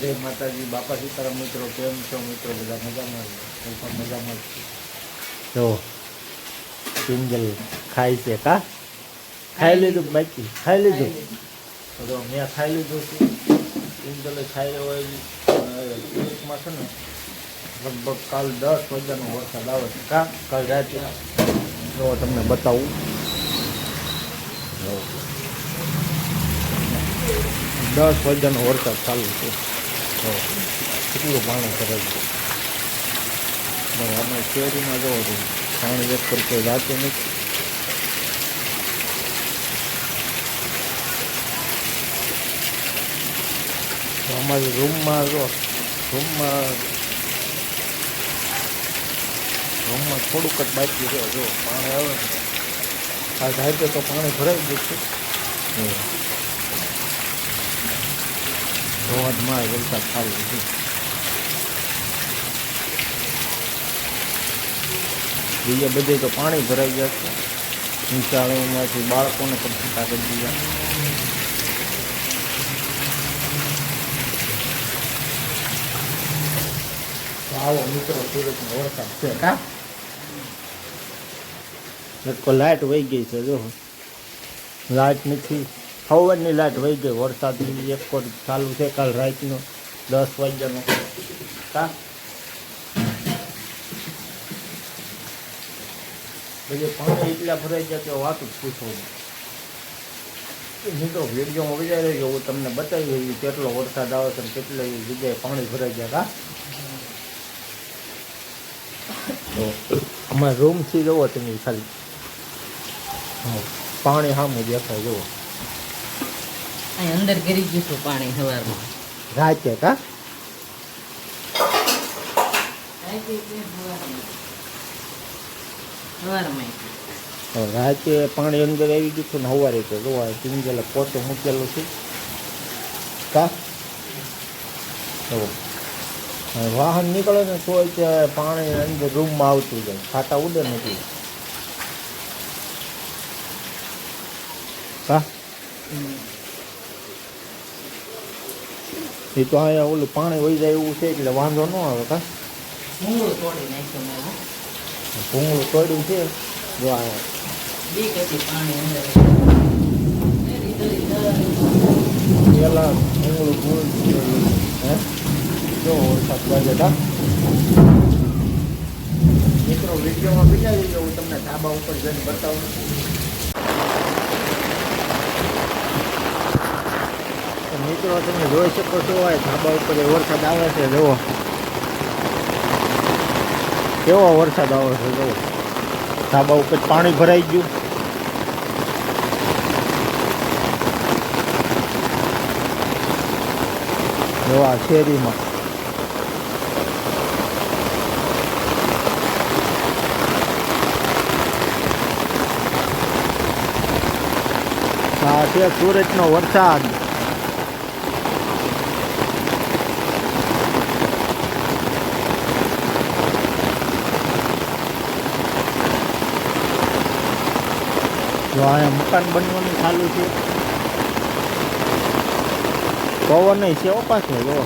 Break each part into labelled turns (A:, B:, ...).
A: જય માતાજી બાપા સીતારામ મિત્રો કેમ છો મિત્રો? બધા મજામાં હું પણ મજામાં જ છું. જો કિંજલ ખાય છે કા? ખાઈ લીધું બાકી ખાઈ લીધું તો મેં ખાઈ લીધું છે. કિંજલે ખાઈ રહ્યો હોય સુરતમાં છે ને લગભગ કાલ દસ વાગ્યાનો વરસાદ આવે છે. કા? કાલ રાતે જો તમને બતાવું. જો. દસ વાગ્યાનો વરસાદ ચાલુ છે. તો કેટલું પાણી કરે છે બરાબર શેરીમાં જવો છો પાણી એક પર કોઈ જાતું નથી અમારી રૂમમાં જો રૂમમાં રૂમમાં થોડુંક જ બાકી રહ્યો જો પાણી આવે ને આ જાય તો પાણી ભરાઈ ગયું છે ધોધમાર વરસાદ ચાલુ છે. બીજા બધે તો પાણી ભરાઈ ગયા છે. નિશાળોમાંથી બાળકોને પણ છૂટા કરી દીધા. આવો મિત્રો સુરતનો વરસાદ છે. કા લાઇટ વહી ગઈ છે જો. લાઇટ નથી. સવારની લાઇટ વહી ગઈ વરસાદની એક કોટ ચાલુ છે કાલ રાતનો દસ વાગ્યાનો. કા બધે પાણી એટલા ભરાઈ ગયા કે વાત જ પૂછો નહીં. તો વિડીયોમાં વિચારે કે હું તમને બતાવી રહ્યું કેટલો વરસાદ આવે છે કેટલો જગ્યાએ પાણી ભરાઈ ગયા કા તો અમારા રૂમથી જવો તમે ખાલી. હા, પાણી સામે દેખાય જુઓ.
B: અહીં અંદર ગરી ગયું છું પાણી સવારમાં
A: રાતે કા? રાતે પાણી અંદર આવી ગયું હતું ને સવારે તો જોવા કિંજલે પોતે મૂકેલું છે. કા? જો. વાહન નીકળે ને તો તે પાણી અંદર રૂમમાં આવતું જાય. ખાતા ઉડે નથી કા? એ તો અહીંયા ઓલું પાણી વહી જાય એવું છે એટલે વાંધો ન આવે કા?
B: ભૂંગળું તોડી નાખ્યું મેં
A: ભૂંગળું તોડ્યું છે? જો આ
B: બીક હતી પાણી અંદર.
A: પેલા ભૂંગળું હે? જો વરસાદ લાગે કા મિત્રો વિડીયોમાં બીજા હું તમને ધાબા ઉપર જઈને બતાવું. મિત્રો, તમે જોઈ શકો છો હોય ધાબા ઉપર વરસાદ આવે છે, જુઓ. કેવો વરસાદ આવે છે, જુઓ. ધાબા ઉપર પાણી ભરાઈ ગયું. જોવા શેરીમાં. આ છે સુરતનો વરસાદ. જો અહીંયા મકાન બનવાનું ચાલુ છે. પવન છે ઓ પાછો, જો.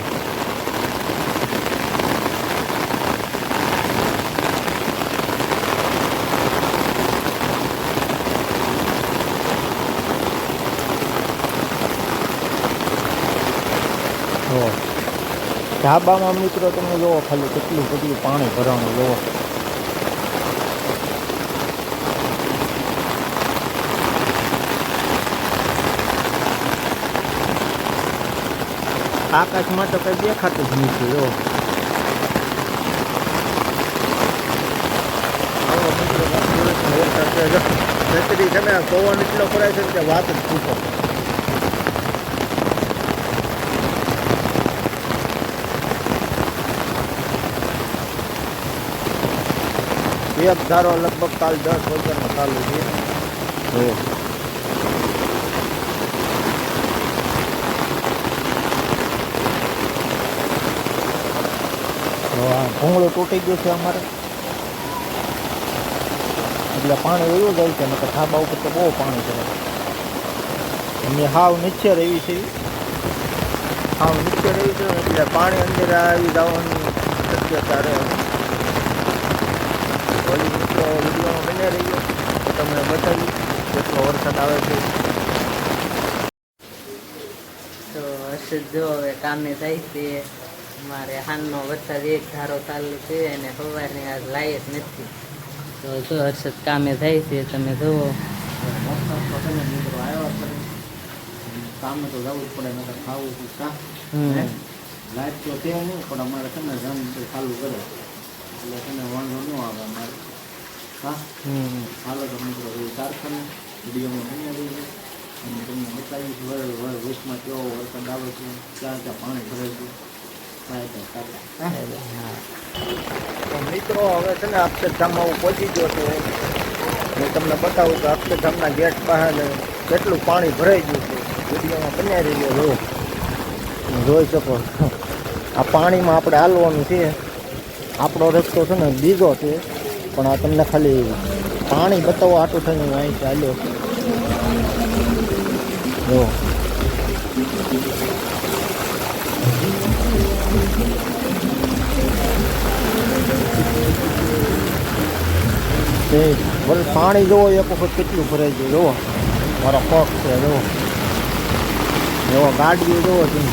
A: ધાબામાં મિત્રો તમે જોવો ખાલી કેટલું કેટલું પાણી ભરાણું, જોવો. આકાશમાં તો કઈ દેખાતું જ નથી જો આવો મિત્રો આ સુરતનો વરસાદ છે જો છત્રી છે ને પવન એટલો ફરાય છે ને કે વાત જ પૂછો એક ધારો લગભગ કાલ દસ વાગ્યાનો ચાલુ છે જો તો આ ભૂંગળું તૂટી ગયો છે અમારે. એટલે પાણી એવું જાય છે, નકર ધાબા ઉપર તો બહુ પાણી છે. અમે હાવ નીચે રહી છે. હાવ નીચે રહી છે, એટલે પાણી અંદર આવી જવાની શક્યતા રહે. વળી મિત્રો તો તમને બતાવી કેટલો વરસાદ આવે છે.
B: તો હર્ષદ, જો હવે કામે થાય છે. મારે હાલનો વરસાદ એક ધારો ચાલુ છે અને સવારની આજ લાયક નથી. તો જો હર્ષદ કામે થાય છે, તમે જુઓ.
A: તો કામે તો જવું જ પડે નકર ખાવું કા. લાઈટ તો નહીં પણ અમારે છે ને રન તો ચાલુ કરે એટલે છે વાંધો ન આવે અમારે હા હાલો તો મિત્રો એવું કારખાને વિડીયોમાં બની રહી અને તમને બતાવીશ વર વચમાં કેવો વરસાદ આવે છે ક્યાં ક્યાં પાણી ભરે છે તો મિત્રો હવે છે ને અક્ષરધામમાં હું પહોંચી ગયો છું હું તમને બતાવું કે અક્ષરધામના ગેટ પાસે કેટલું પાણી ભરાઈ ગયું છે વિડીયોમાં બન્યા રહી ગયો જો જોઈ શકો આ પાણીમાં આપણે હાલવાનું છે આપણો રસ્તો છે ને બીજો છે પણ આ તમને ખાલી પાણી બતાવવા આટું થઈને હું અહીંથી હાલ્યો છું જો પાણી જોવો, એક વખત કેટલું ભરાઈ ગયું. જોવો, મારો પગ છે, જોવો. જોવો ગાડીઓ જોવો તમે.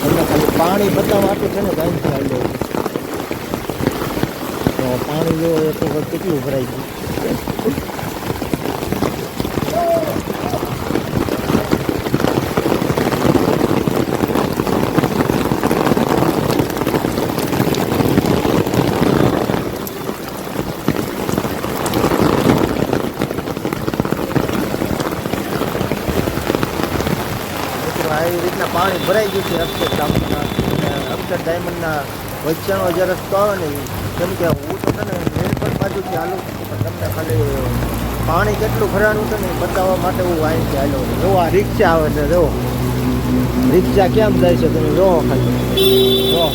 A: તમને ખાલી પાણી બતાવવા આટલું છે ને કાંઈ ચાલ્યો પાણી જોવો, એક વખત કેટલું ભરાઈ ગયું મિત્રો આવી રીતના પાણી ભરાઈ ગયું છે. અક્ષર ડામના અક્ષર ડાયમંડના વચ્ચેનો જે રસ્તો આવે ને કેમ કે હું તો તને મેલપર બાજુથી હાલું પણ તમને ખાલી પાણી કેટલું ભરાણું છે ને બતાવવા માટે હું અહીંથી ચાલો જો આ રિક્ષા આવે છે, જો. રિક્ષા કેમ જાય છે તમે જો ખાલી. જો.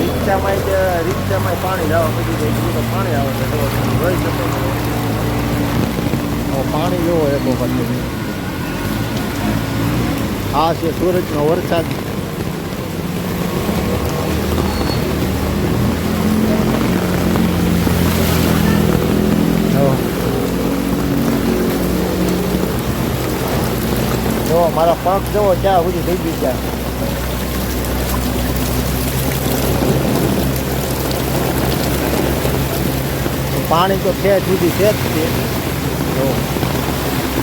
A: રિક્ષામાં રિક્ષામાં પાણી લાવવા જાય પાણી આવે છે જોઈ શકો પાણી જોવો એક વખત આ છે સુરતનો વરસાદ જો. મારા પગ જવો ત્યાં સુધી થઈ ગઈ ત્યાં પાણી તો છે સુધી છે જ છે.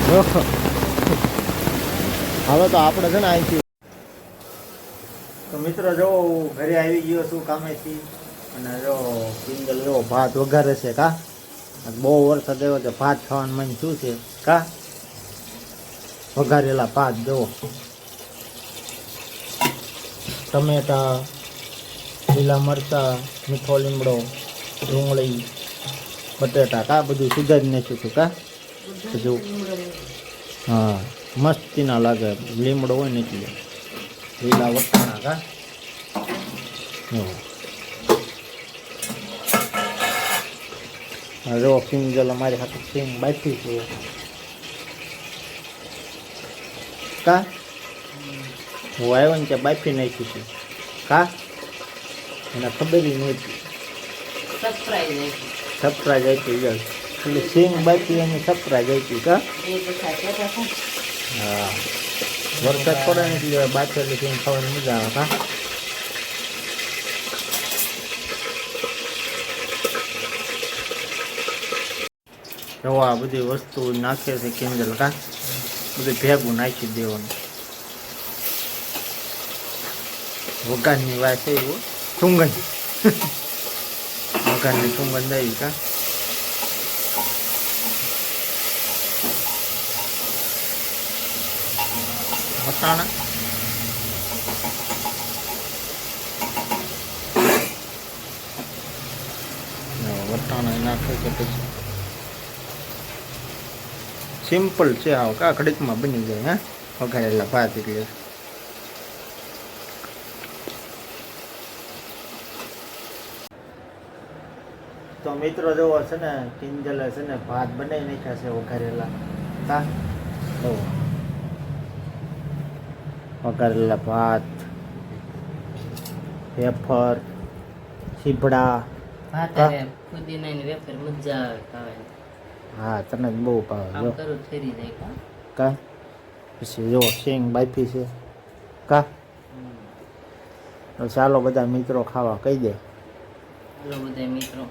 A: હવે તો આપણે છે ને અહીંથી તો મિત્રો જો, ઘરે આવી ગયો છું કામેથી. અને જો કિંજલ જો ભાત વઘારે છે કા? બહુ વરસાદ આવ્યો છે ભાત ખાવાનું મન શું છે કા? વઘારેલા ભાત જો ટમેટા, લીલા મરચા, મીઠો લીમડો, ડુંગળી, બટેટા, કા? બધું સુધારી નાખ્યું છું કા? બધું હા મસ્તી ના લાગે લીમડો હોય ને એટલે. લીલા વટાણા કા? જો. કિંજલ અમારી હાથે સિંગ બાકી છે. કા? હું આવ્યો ને ત્યાં બાફી નાખ્યું છે. કા? એને ખબર ય નહોતી.
B: સરપ્રાઈઝ
A: સરપ્રાઈઝ આપી જાય એટલે સિંગ બાકી અને સરપ્રાઈઝ આપી કા? હા. વરસાદ પડે ને એટલે બાફેલી સિંગ ખાવાની મજા આવે કા? જો આ બધી વસ્તુ નાખે છે કિંજલ કા? બધું ભેગું નાખી દેવાનું. વગાનની વાત એવું સુંગન વગાનની સુંગન આવી કા? વટાણા વટાણા નાખે છે પછી સિમ્પલ છે આ કા ઘડીકમાં બની જાય હા વઘારેલા ભાત એટલે તો મિત્રો જોવો છે ને કિંજલે છે ને ભાત બનાવી નાખ્યા છે વઘારેલા હા વઘારેલા ભાત વેફર સીભડા.
B: હારે વેફર મજા આવે ખાવાની.
A: હા તને જ બહુ ભાવે. જો.
B: કરું ફેરી જાય કા?
A: પછી જો શેંગ બાફી છે. કા? તો ચાલો બધા મિત્રો ખાવા કહી દે.
B: હાલો બધા મિત્રો.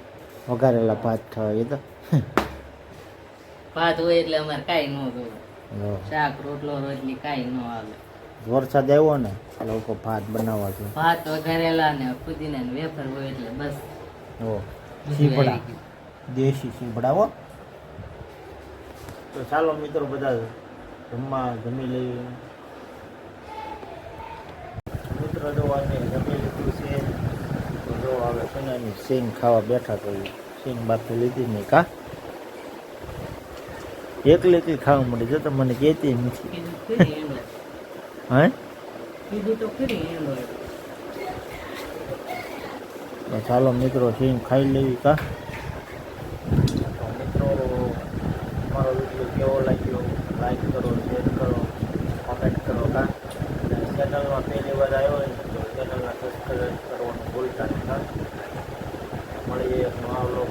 A: વઘારેલા ભાત ખાવા એ તો.
B: ભાત હોય એટલે અમારે કાંઈ ન જોવે શાક રોટલો રોટલી કાંઈ ન આવે.
A: વરસાદ આવ્યો ને લોકો ભાત બનાવવા છે
B: ભાત વઘારેલા ને ફુદીના વેફર હોય એટલે બસ.
A: ઓ
B: આવી ગયું.
A: દેશી સીપડા હો. તો ચાલો મિત્રો બધા જમવા જમી લઈએ. મિત્રો જો આજે જમી લીધું છે. જો હવે છે ને સિંગ ખાવા બેઠા તો સિંગ બાફી લીધી નહીં કા? એકલી એકલી ખાવા મળી જો તો મને કહેતી નથી. હે?
B: તો
A: ચાલો મિત્રો સીન ખાઈ લેવી કા? તો મિત્રો મારો વીડિયો કેવો લાગ્યો? લાઈક કરો શેર કરો કોમેન્ટ કરો કા? ચેનલમાં પહેલી વાર આવ્યો હોય ને તો ચેનલને સબસ્ક્રાઈબ કરવાનું ભૂલતા નહીં મળીએ નવા લોક